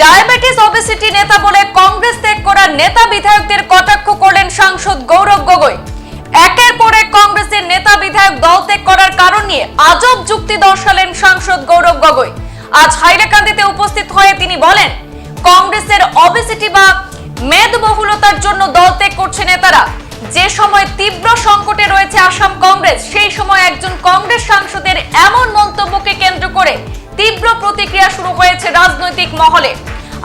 Diabetes obesity নেতা বলে কংগ্রেস ত্যাগ করা নেতা বিধায়কদের কটাক্ষ করলেন সাংসদ গৌরব গগৈ। একের পর এক কংগ্রেসের নেতা বিধায়ক দল ত্যাগ করার কারণ নিয়ে আজব যুক্তি দর্শালেন সাংসদ গৌরব গগৈ। আজ হাইলাকান্দিতে উপস্থিত হয়ে তিনি বলেন, কংগ্রেসের অবেসিটি বা মেদবহুলতার জন্য দল ত্যাগ করছে নেতারা। যে সময় তীব্র সংকটে রয়েছে আসাম কংগ্রেস, সেই সময় একজন কংগ্রেস সাংসদের এমন মন্তব্যকে কেন্দ্র করে তীব্র প্রতিক্রিয়া শুরু হয়েছে রাজনৈতিক মহলে।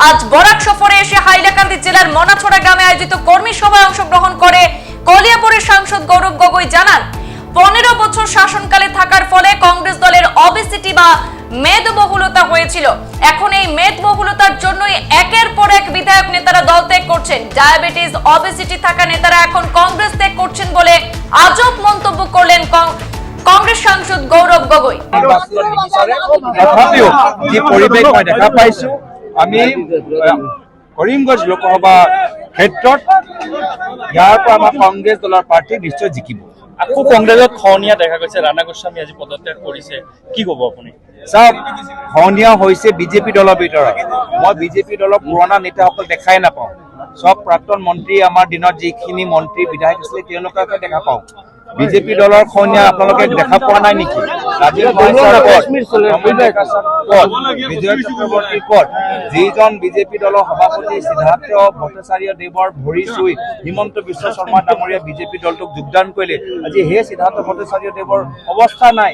আজ বরাক সফরে এসে হাইলাকান্দি জেলার মনাছড়া গ্রামে আয়োজিত কর্মী সভায় অংশগ্রহণ করে কলিয়াপুরের সাংসদ গৌরব গগৈ জানান, পনেরো বছর শাসনকালে থাকার ফলে কংগ্রেস দলের অবেসিটি বা মেদবহুলতা হয়েছিল। এখন এই মেদবহুলতার জন্যই একের পর এক বিধায়ক নেতারা দল ত্যাগ করছেন। ডায়াবেটিস অবেসিটি থাকা নেতারা এখন কংগ্রেস ত্যাগ করছেন বলে আজব মন্তব্য করলেন কংগ্রেস সাংসদ গৌরব গগৈ। তথাপিও যি দেখা পাইছো। আমি কৰিমগঞ্জ লোকসভা ক্ষেত্ৰত ইয়াৰ পৰা আমাৰ কংগ্ৰেছ দলৰ প্ৰাৰ্থী নিশ্চয় জিকিব। আকৌ কংগ্ৰেছত খহনীয়া দেখা গৈছে ৰাণা গোস্বামী আজি পদত্যাগ কৰিছে। কি ক'ব আপুনি? চাওক খহনীয়া হৈছে বিজেপি দলৰ ভিতৰত। মই বিজেপি দলৰ পুৰণা নেতাসকল দেখাই নাপাওঁ। চব প্ৰাক্তন মন্ত্ৰী আমাৰ দিনত যিখিনি মন্ত্ৰী বিধায়ক আছিলে তেওঁলোককে দেখা পাওঁ। বিজেপি দলৰ খহনীয়া আপোনালোকে দেখা পোৱা নাই নেকি? ৰাজীৱ বিজয় যিজন বিজেপি দলৰ সভাপতি সিদ্ধাৰ্থ ভট্টাচাৰ্য দেৱৰ ভৰি চুই হিমন্ত বিশ্ব শৰ্মা ডাঙৰীয়া বিজেপি দলটোক যোগদান কৰিলে। আজি সেই সিদ্ধাৰ্থ ভট্টাচাৰ্য দেৱৰ অৱস্থা নাই।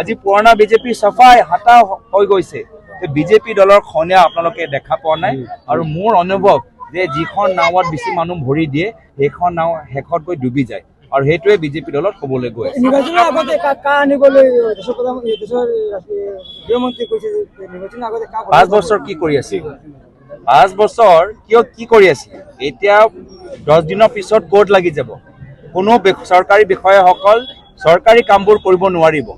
আজি পুৰণা বিজেপি চফাই হাতা হৈ গৈছে। বিজেপি দলৰ খনীয়া আপোনালোকে দেখা পোৱা নাই। আৰু মোৰ অনুভৱ যে যিখন নাৱত বেছি মানুহ ভৰি দিয়ে সেইখন নাও শেষত গৈ ডুবি যায়। সেইটোৱে বিজেপি দলত ক'বলৈ গৈ আছে নিৰ্বাচনৰ আগতে কা কা দেশৰ প্ৰধান দেশৰ গৃহমন্ত্ৰী কৈছে যে আগতে কাক পাঁচ বছৰ কি কৰি আছিল পাঁচ বছৰ কিয় কি কৰি আছিল এতিয়া দহ দিনৰ পিছত ক'ৰ্ট লাগি যাব? কোনো চৰকাৰী বিষয়াসকল চৰকাৰী কামবোৰ কৰিব নোৱাৰিব।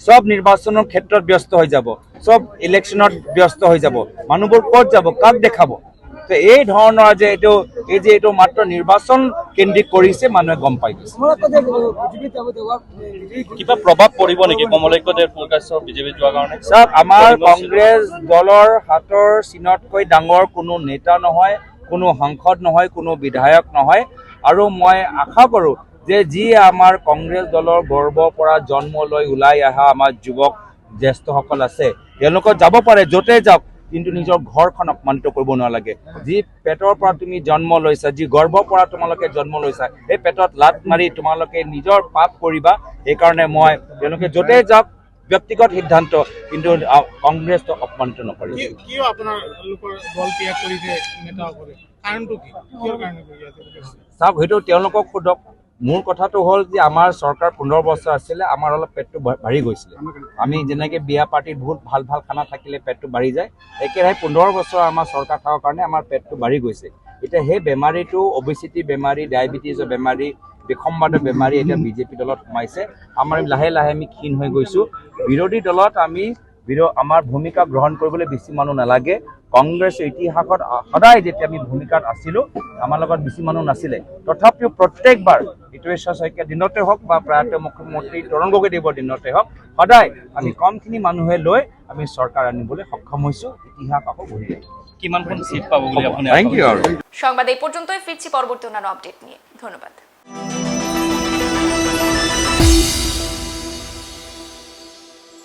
চব নিৰ্বাচনৰ ক্ষেত্ৰত ব্যস্ত হৈ যাব। চব ইলেকশ্যনত ব্যস্ত হৈ যাব। মানুহবোৰ ক'ত যাব? কাক দেখাব? এই ধৰণৰ যে এইটো এই যে এইটো মাত্ৰ নিৰ্বাচন কেন্দ্ৰিক কৰিছে মানুহে গম পাই গৈছে। কিবা প্ৰভাৱ পৰিব নেকি? কমলক্ষ্য দেৱ প্ৰকাশৰ বিজেপিত যোৱাৰ কাৰণে? চাওক আমাৰ কংগ্ৰেছ দলৰ হাতৰ চিনতকৈ ডাঙৰ কোনো নেতা নহয় কোনো সাংসদ নহয় কোনো বিধায়ক নহয়। আৰু মই আশা কৰোঁ যে যি আমাৰ কংগ্ৰেছ দলৰ গৰ্বৰ পৰা জন্ম লৈ ওলাই অহা আমাৰ যুৱক জ্যেষ্ঠসকল আছে তেওঁলোকক যাব পাৰে য'তে যাওক। কিন্তু নিজৰ ঘৰখন অপমানিত কৰিব নালাগে। যি পেটৰ পৰা তুমি জন্ম লৈছা যি গৰ্ভৰ পৰা তোমালোকে জন্ম লৈছা সেই পেটত লাত মাৰি তোমালোকে নিজৰ পাপ কৰিবা। সেইকাৰণে মই তেওঁলোকে য'তে যাওক ব্যক্তিগত সিদ্ধান্ত কিন্তু আহ, কংগ্ৰেছক অপমানিত নকৰিব। কি- কিয় আপোনাৰ লোকৰ দল ত্যাগ কৰিছে নেতাসকলে কাৰণটো কি? কিহৰ কাৰণে কৰি আছে? চাওক সেইটো তেওঁলোকক সোধক মোৰ কথাটো হ'ল যে আমাৰ চৰকাৰ পোন্ধৰ বছৰ আছিলে, আমাৰ অলপ পেটটো বাঢ়ি গৈছিলে। আমি যেনেকৈ বিয়া পাৰ্টিত বহুত ভালো ভালো খানা থাকিলে পেটটো বাঢ়ি যায়, একেৰাহে পোন্ধৰ বছৰ আমাৰ চৰকাৰ থকাৰ কাৰণে আমাৰ পেটটো বাঢ়ি গৈছে। এতিয়া সেই বেমাৰীটো, অবেচিটি বেমাৰী, ডায়েবেটিছৰ বেমাৰী বিষমবাদৰ বেমাৰী এতিয়া বিজেপি দলত সোমাইছে। আমাৰ লাহে লাহে আমি ক্ষীণ হৈ গৈছোঁ। বিৰোধী দলত আমি বিৰো আমাৰ ভূমিকা গ্ৰহণ কৰিবলৈ বেছি মানুহ নালাগে। কংগ্ৰেছৰ ইতিহাসত সদায় যেতিয়া আমি ভূমিকাত আছিলোঁ আমাৰ লগত বেছি মানুহ নাছিলে। তথাপিও প্ৰত্যেকবাৰ হিতেশ্বৰ শইকীয়াৰ দিনতে হওক বা প্ৰয়াত মুখ্যমন্ত্ৰী তৰুণ গগৈদেৱৰ দিনতে হওক সদায় আমি কমখিনি মানুহে লৈ আমি চৰকাৰ আনিবলৈ সক্ষম হৈছোঁ ইতিহাস আকৌ ঘূৰি কিমানখন চিট পাব বুলি আপুনি সংবাদ এই পর্যন্তই ফিরছি পরবর্তী অন্যান্য আপডেট নিয়ে। ধন্যবাদ।